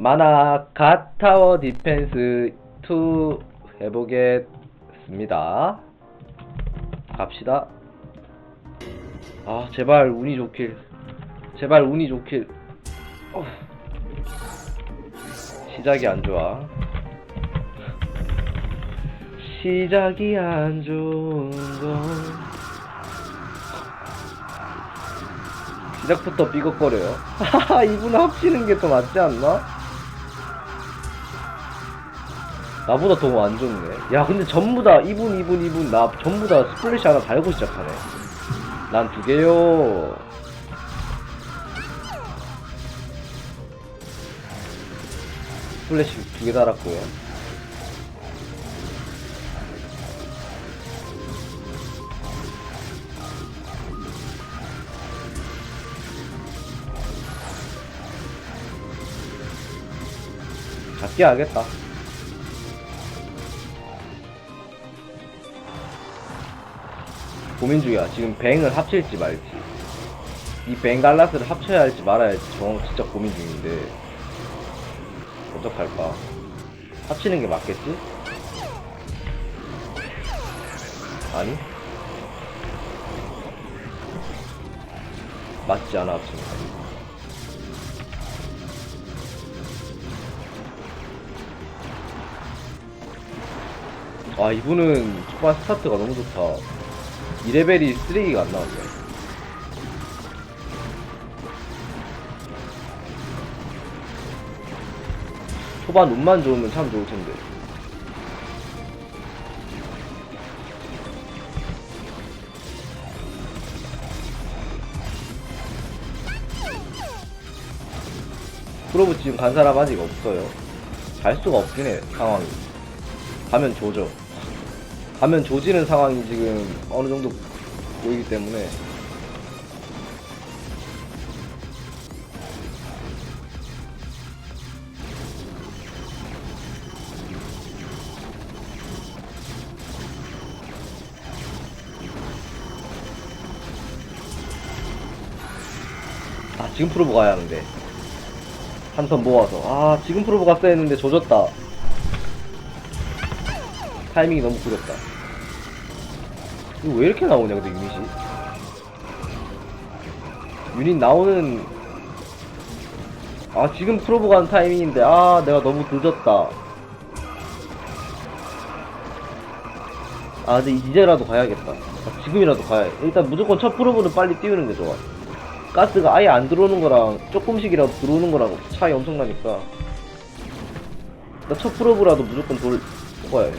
마나 갓타워 디펜스 2 해보겠습니다. 갑시다. 아, 제발 운이 좋길. 제발 운이 좋길. 어. 시작이 안 좋아. 시작이 안 좋은 건 시작부터 삐걱거려요. 하하, 이분 합치는 게 더 맞지 않나? 나보다 더 안 좋네. 야, 근데 전부 다 이분, 이분, 이분, 나 전부 다 스플래시 하나 달고 시작하네. 난 두 개요. 스플래시 두 개 달았고요. 작게 하겠다. 고민 중이야. 지금 뱅을 합칠지 말지. 이 뱅갈라스를 합쳐야 할지 말아야 할지 정 진짜 고민 중인데 어떡할까? 합치는 게 맞겠지? 아니? 맞지 않아 합치는 거. 아 이분은 초반 스타트가 너무 좋다 2레벨이 쓰레기가 안 나왔네 초반 운만 좋으면 참 좋을 텐데. 프로브 지금 간 사람 아직 없어요. 갈 수가 없긴 해 상황이. 가면 조져 가면 조지는 상황이 지금 어느 정도 보이기 때문에. 아 지금 프로브 가야 하는데. 한턴 모아서. 아 지금 프로브 갔어야 했는데 조졌다. 타이밍이 너무 구렸다. 이거 왜 이렇게 나오냐, 근데 유닛이? 유닛 나오는, 아, 지금 프로브 가는 타이밍인데, 아, 내가 너무 늦었다. 아, 근데 이제라도 가야겠다. 아, 지금이라도 가야 일단 무조건 첫 프로브는 빨리 띄우는 게 좋아. 가스가 아예 안 들어오는 거랑 조금씩이라도 들어오는 거랑 차이 엄청나니까. 나 첫 프로브라도 무조건 돌, 뽑아야 해.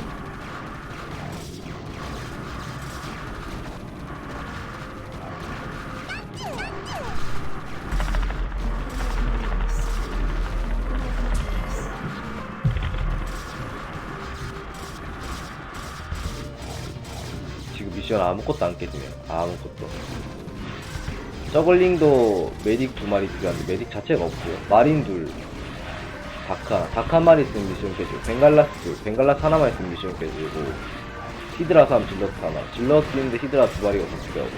아무것도 안 깨지네. 아무것도. 저글링도 메딕 두 마리 필요한데 메딕 자체가 없고요. 마린 둘, 다카, 다카 한 마리 있으면 미션 깨지고, 벵갈라스 둘, 벵갈라스 하나만 있으면 미션 깨지고, 히드라 3, 질러스 하나. 질러스 있는데 히드라 두 마리가 더 필요하고.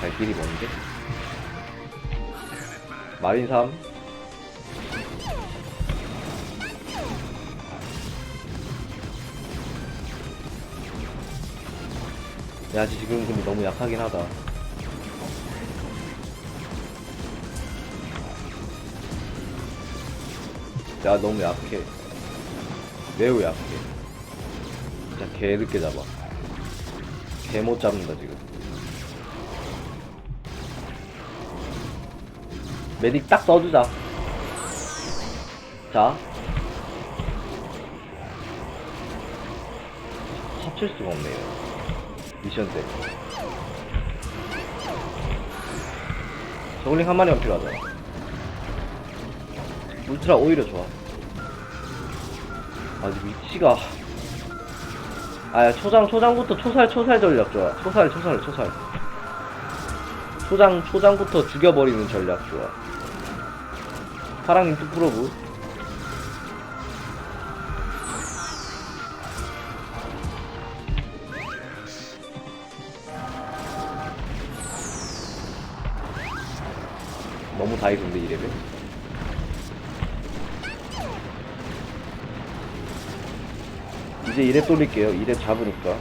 갈 길이 먼데? 마린 3, 야, 지금 근데 너무 약하긴 하다. 야, 너무 약해. 매우 약해. 진짜 개 늦게 잡아. 개 못 잡는다, 지금. 메딕 딱 써주자. 자. 합칠 수가 없네요. 미션 때. 저글링 한 마리만 필요하잖아. 울트라 오히려 좋아. 아직 위치가. 아, 초장, 초장부터 초살, 초살 전략 좋아. 초살, 초살, 초살. 초장, 초장부터 죽여버리는 전략 좋아. 파랑님 뚝프로브. 다이소인데 이래면 이제 이래 돌릴게요. 이래 잡으니까.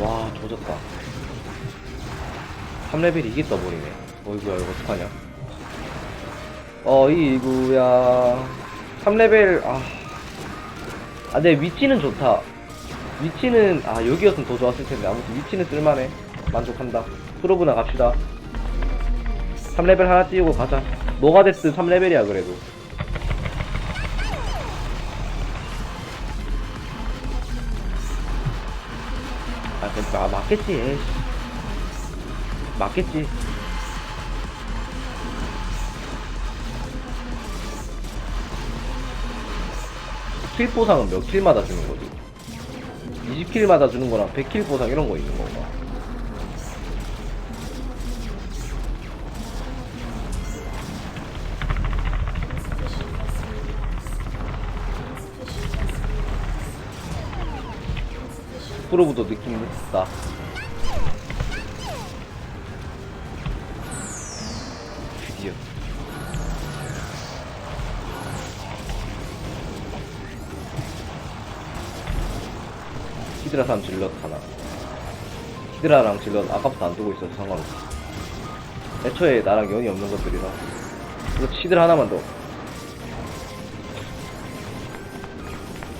와 조졌다. 3레벨 이게 떠버리네. 어이구야 이거 어떡하냐. 어이구야. 3레벨 아 아, 내 위치는 좋다. 위치는, 아, 여기였으면 더 좋았을 텐데. 아무튼 위치는 쓸만해. 만족한다. 프로브나 갑시다. 3레벨 하나 띄우고 가자. 뭐가 됐든 3레벨이야, 그래도. 아, 그니까, 아, 맞겠지, 에이씨. 맞겠지. 킬 보상은 몇 킬마다 주는 거지? 20킬마다 주는 거랑 100킬 보상 이런 거 있는 건가? 프로브도 느낌 있다. 히드라 3 질럿 하나. 히드라랑 질럿 아까부터 안 두고 있어서 상관없어. 애초에 나랑 연이 없는 것들이라. 그래서 히드라 하나만 더.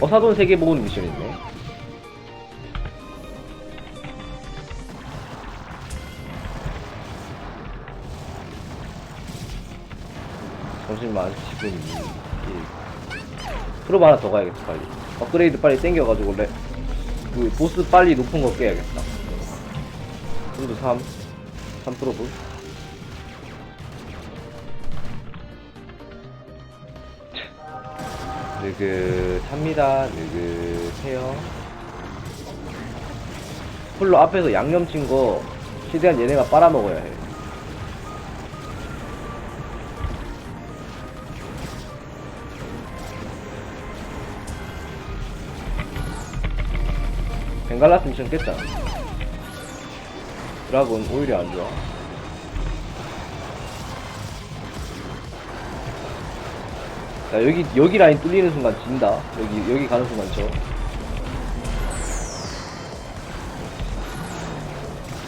어사돈 3개 모으는 미션 있네. 잠시만, 지금, 이, 프로브 하나 더 가야겠어, 빨리. 업그레이드 빨리 땡겨가지고, 레, 그, 보스 빨리 높은 거 깨야겠다. 프로브 3. 3 프로브. 느긋합니다. 느긋해요. 홀로 앞에서 양념 친 거, 최대한 얘네가 빨아먹어야 해. 벵갈라스 미션 깼잖아. 드라곤 오히려 안 좋아. 자, 여기, 여기 라인 뚫리는 순간 진다. 여기, 여기 가는 순간 져.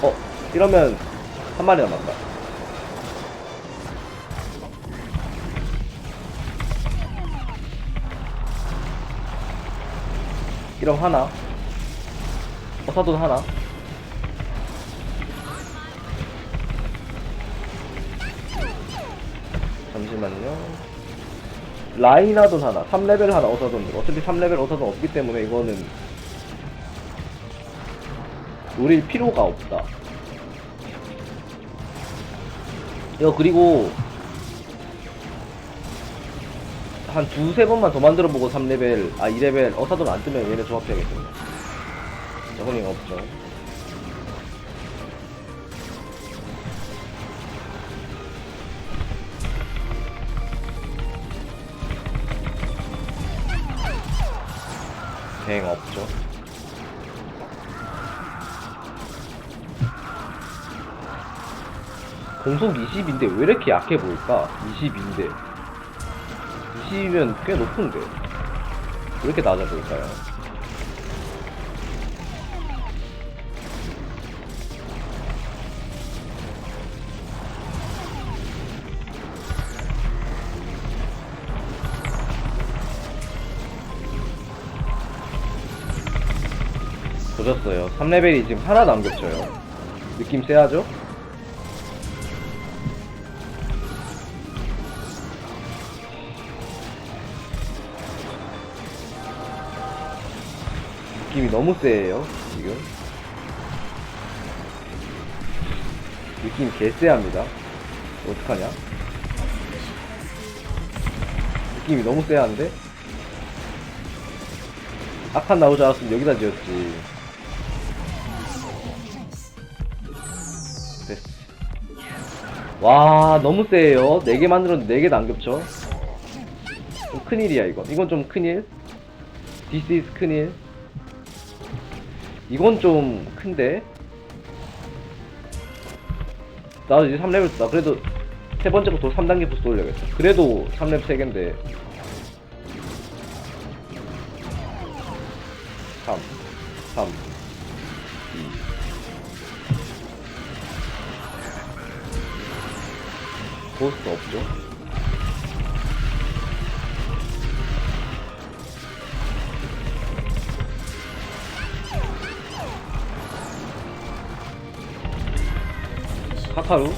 어, 이러면 한 마리 남았다. 이러면 하나. 어사돈 하나. 잠시만요. 라이나돈 하나. 3레벨 하나 어사돈. 어차피 3레벨 어사돈 없기 때문에 이거는 노릴 필요가 없다. 이거 그리고 한 두세 번만 더 만들어 보고 3레벨, 아 2레벨 어사돈 안 뜨면 얘네 조합해야겠습니다. 저거는 없죠. 대행 없죠. 공속 20인데 왜 이렇게 약해 보일까? 20인데 20이면 꽤 높은데 왜 이렇게 낮아 보일까요? 보셨어요. 3레벨이 지금 안 겹쳐요. 느낌 세하죠? 느낌이 너무 세요, 지금. 느낌 개쎄합니다. 어떡하냐? 느낌이 너무 쎄한데? 악한 나오지 않았으면 여기다 지었지. 와, 너무 세요. 4개 만들었는데 4개도 안 겹쳐. 좀 큰일이야, 이거. 이건 좀 큰일. This is 큰일. 이건 좀 큰데? 나도 이제 3렙을 나 그래도 세 번째 거도 3단계 부스 올려야겠다. 그래도 3렙 3개인데. 보스 없죠? 카카루.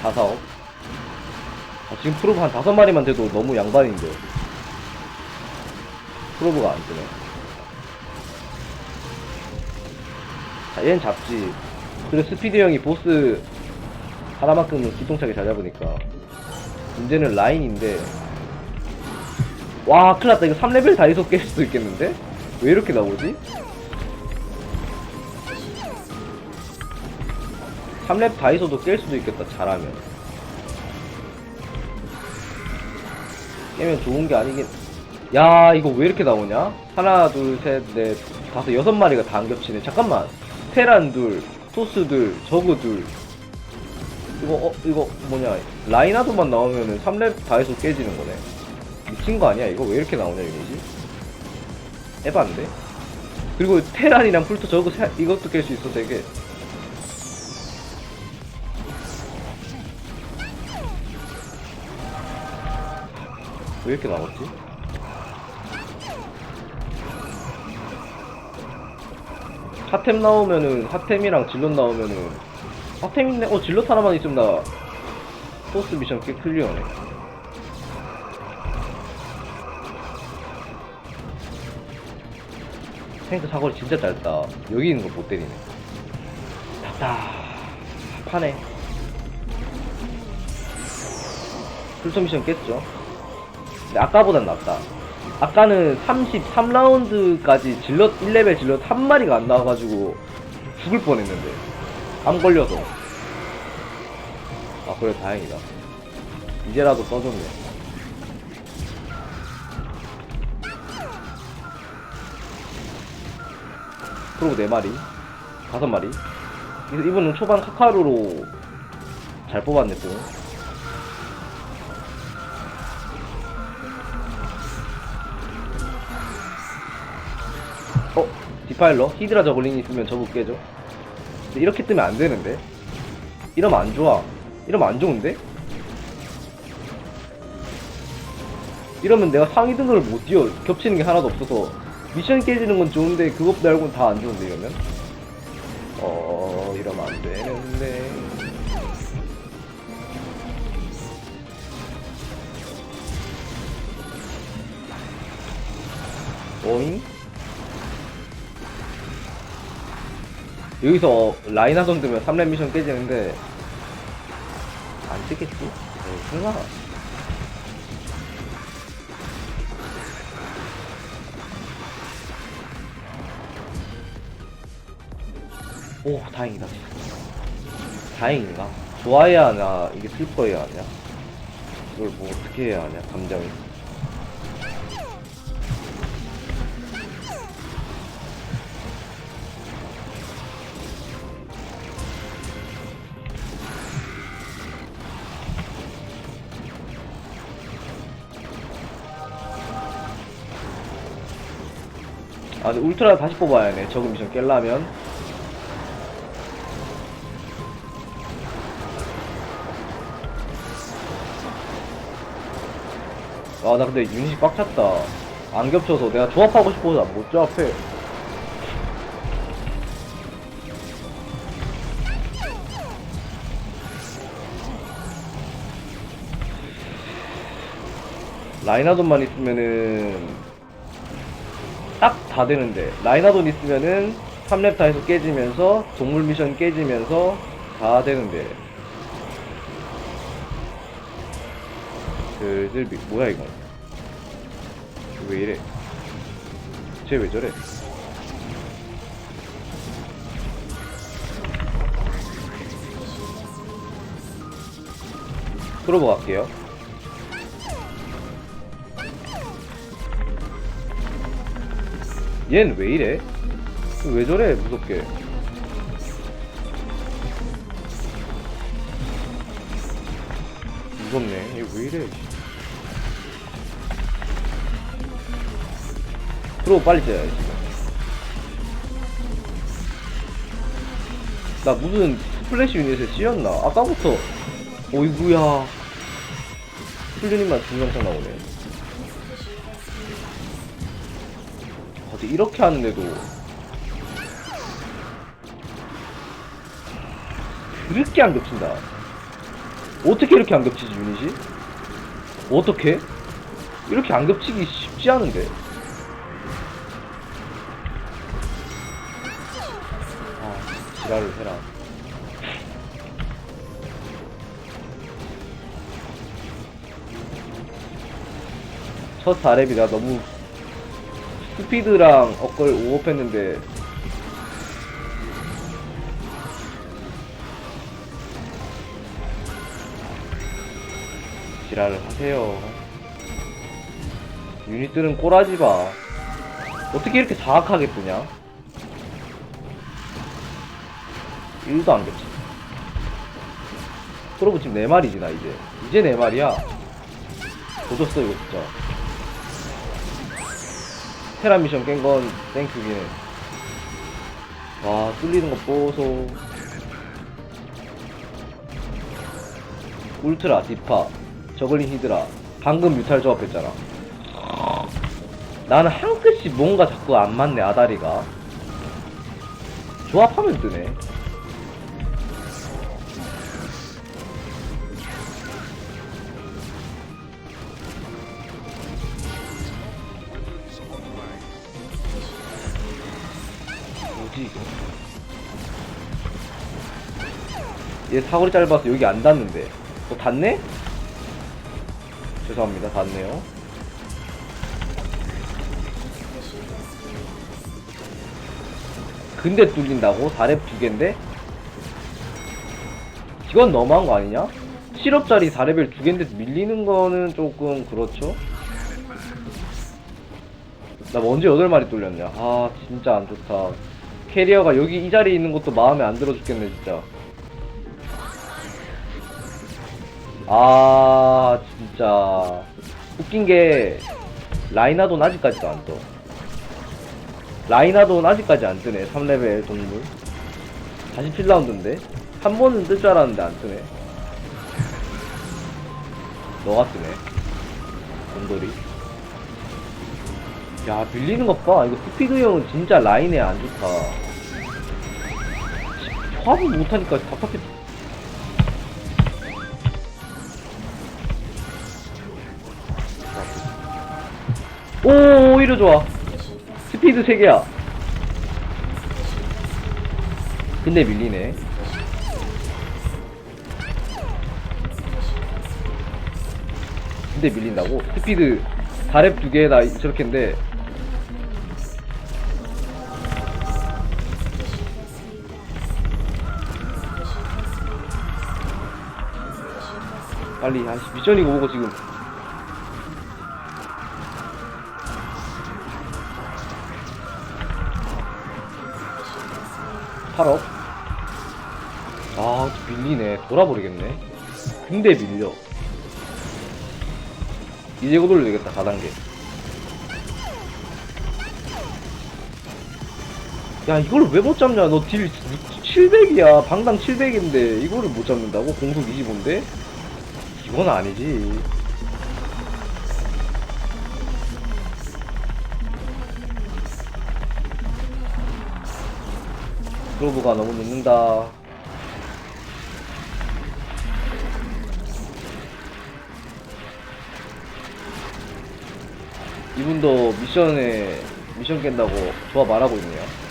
다사업 아, 지금 프로브 한 다섯 마리만 돼도 너무 양반인데. 프로브가 안 뜨네 얘는 잡지. 그리고 스피드 형이 보스 하나만큼은 기똥차게 잘 잡으니까. 문제는 라인인데. 와 큰일 났다. 이거 3레벨 다이소 깰 수도 있겠는데? 왜 이렇게 나오지? 3렙 다이소도 깰 수도 있겠다 잘하면. 깨면 좋은 게 아니긴. 야 이거 왜 이렇게 나오냐? 하나 둘 셋 넷 다섯 여섯 마리가 다 안 겹치네. 잠깐만 테란 둘 토스 둘 저그 둘 이거 어 이거 뭐냐 라이나도만 나오면은 3렙 다이소 깨지는 거네 미친 거 아니야? 이거 왜 이렇게 나오냐 이거지? 에반데? 그리고 테란이랑 풀토 저거 세- 이것도 깰 수 있어 되게 왜 이렇게 나왔지? 하템 나오면은 하템이랑 질럿 나오면은 하템 있네? 어 질럿 하나만 있으면 나 포스 미션 꽤 클리어네 탱크 사거리 진짜 짧다. 여기 있는 거 못 때리네. 답답하네. 풀소 미션 깼죠? 근데 아까보단 낫다. 아까는 33라운드까지 질럿, 1레벨 질럿 한 마리가 안 나와가지고 죽을 뻔 했는데. 안 걸려서. 아, 그래, 다행이다. 이제라도 써줬네. 그리고 4마리 5마리 이분은 초반 카카루로 잘 뽑았네 또 디파일러? 히드라 저글링 있으면 저거 깨죠. 이렇게 뜨면 안 되는데. 이러면 안 좋아. 이러면 안 좋은데? 이러면 내가 상위 등급을 못 뛰어. 겹치는 게 하나도 없어서 미션 깨지는 건 좋은데 그것 말고는 다 안 좋은데 이러면? 어 이러면 안 되는데. 오잉 여기서 라인 하던 되면 3렙 미션 깨지는데 안 뜨겠지? 에이 설마. 오 다행이다. 다행인가? 좋아해야 하냐? 이게 슬퍼해야 하냐? 이걸 뭐 어떻게 해야 하냐? 감정이 아 울트라 다시 뽑아야 하네 저그 미션 깰라면. 아 나 근데 유닛이 꽉 찼다. 안 겹쳐서 내가 조합하고 싶어서 못 조합해 라이나돈만 있으면은 딱 다 되는데. 라이나돈 있으면은 3렙타에서 깨지면서 동물 미션 깨지면서 다 되는데. 슬슬 미... 뭐야 이건 왜 이래? 쟤 왜 저래? 프로보 갈게요. 얜 왜 이래? 왜 저래 무섭게? 무섭네. 얘 왜 이래? 프로보 빨리 째야지. 나 무슨 스플래시 유닛에 씌었나? 아까부터 어이구야 풀리님만 중경창 나오네 어디 이렇게 하는데도 그렇게 안 겹친다 어떻게 이렇게 안 겹치지 유닛이? 어떻게? 이렇게 안 겹치기 쉽지 않은데 아 지랄을 해라 첫 4렙이라 너무 스피드랑 업걸 오업했는데. 지랄을 하세요. 유닛들은 꼬라지 봐. 어떻게 이렇게 사악하게 뜨냐? 1도 안 겹치 프로브 지금 4마리지 나 이제. 이제 4마리야. 조졌어 이거 진짜 테라 미션 깬 건 땡큐긴 와 뚫리는 거 보소. 울트라 디파 저글링 히드라. 방금 뮤탈 조합했잖아. 나는 한 끗이 뭔가 자꾸 안 맞네 아다리가. 조합하면 뜨네 이거 얘 사거리 짧아서 여기 안 닿는데 어 닿네? 죄송합니다 닿네요 근데 뚫린다고? 4렙 두 개인데? 이건 너무한 거 아니냐? 7업짜리 4레벨 두 개인데 밀리는 거는 조금 그렇죠? 나 먼저 8마리 뚫렸냐 아 진짜 안 좋다 캐리어가 여기 이 자리에 있는 것도 마음에 안 들어 죽겠네 진짜. 아 진짜. 웃긴 게 라이나돈 아직까지도 안 떠. 라이나돈 아직까지 안 뜨네 3레벨 동물. 47라운드인데? 한 번은 뜰 줄 알았는데 안 뜨네. 너가 뜨네. 곰돌이 야 밀리는 것봐. 이거 스피드 형은 진짜 라인에 안 좋다. 화합을 못하니까 답답해. 오 오히려 좋아. 스피드 3개야. 근데 밀리네. 근데 밀린다고? 스피드 4렙 2개에다 저렇게인데 빨리 아 미션이고 뭐고 지금. 팔업 아 밀리네. 돌아버리겠네. 근데 밀려. 이제 곧 올려야 되겠다 4단계. 야 이걸 왜 못 잡냐? 너 딜 700이야. 방당 700인데 이거를 못 잡는다고? 공속 25인데? 이건 아니지 프로브가 너무 늦는다 이분도 미션에 미션 깬다고 조합 말하고 있네요.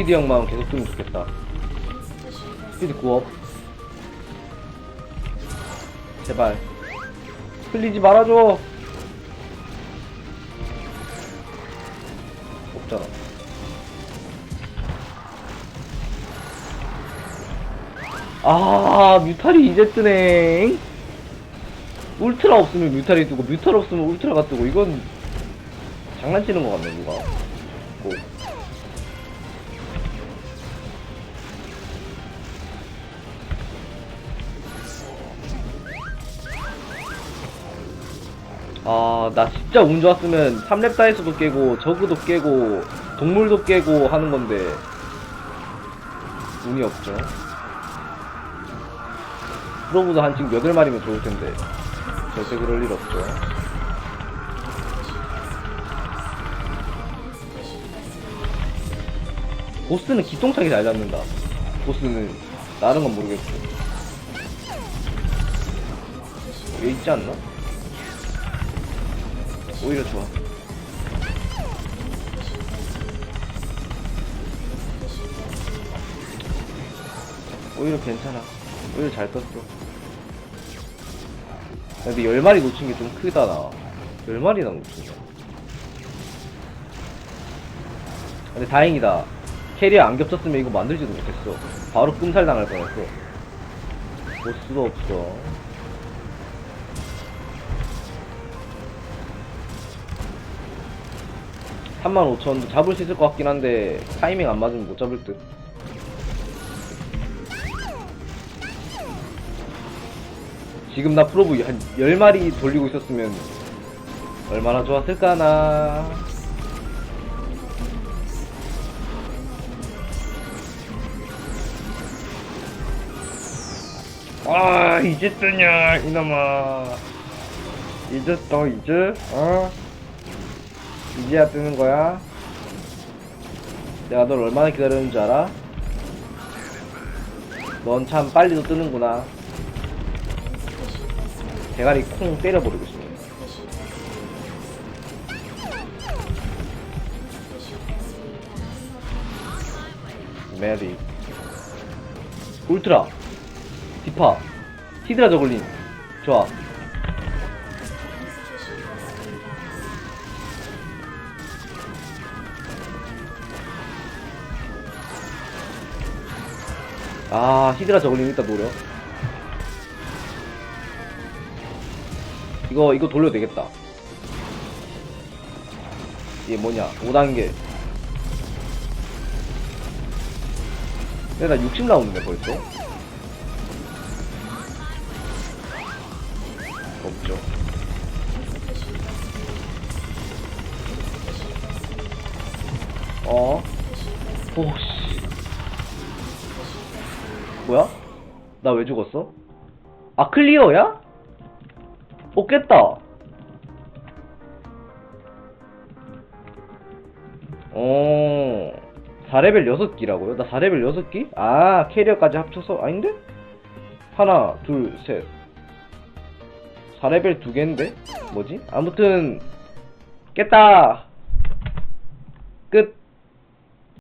스피드 형만 계속 뜨면 좋겠다. 스피드 9업. 제발. 흘리지 말아줘. 없잖아 아 뮤탈이 이제 뜨네. 울트라 없으면 뮤탈이 뜨고 뮤탈 없으면 울트라가 뜨고 이건 장난치는 것 같네 누가 아, 나 진짜 운 좋았으면 3렙 다에서도 깨고, 저그도 깨고, 동물도 깨고 하는 건데, 운이 없죠. 프로보다 한 지금 8마리면 좋을 텐데, 절대 그럴 일 없죠. 보스는 기똥차게 잘 잡는다. 보스는, 다른 건 모르겠고. 왜 있지 않나? 오히려 좋아. 오히려 괜찮아. 오히려 잘 떴어. 근데 10마리 놓친 게 좀 크다, 나. 10마리나 놓친 거. 근데 다행이다. 캐리어 안 겹쳤으면 이거 만들지도 못했어. 바로 끔살 당할 뻔했어. 보스도 없어. 삼만 5천도 잡을 수 있을 것 같긴 한데 타이밍 안 맞으면 못 잡을 듯. 지금 나 프로브 한 10마리 돌리고 있었으면 얼마나 좋았을까나. 아, 이제 뜨냐, 이놈아. 이제 떠, 이제? 어? 이제야 뜨는 거야? 내가 널 얼마나 기다렸는 줄 알아? 넌 참 빨리도 뜨는구나. 대가리 콩 때려버리고 싶네. 메리. 울트라. 디파. 히드라 저글린. 좋아. 아, 히드라 저글링 일단 노려. 이거, 이거 돌려도 되겠다. 이게 뭐냐, 5단계. 근데 나 60 나오는데 벌써? 없죠. 어? 오씨. 나 왜 죽었어? 아 클리어야? 어 깼다 어 4레벨 6기라고요? 나 4레벨 6기? 아 캐리어까지 합쳐서 아닌데? 하나 둘셋 4레벨 2개인데? 뭐지? 아무튼 깼다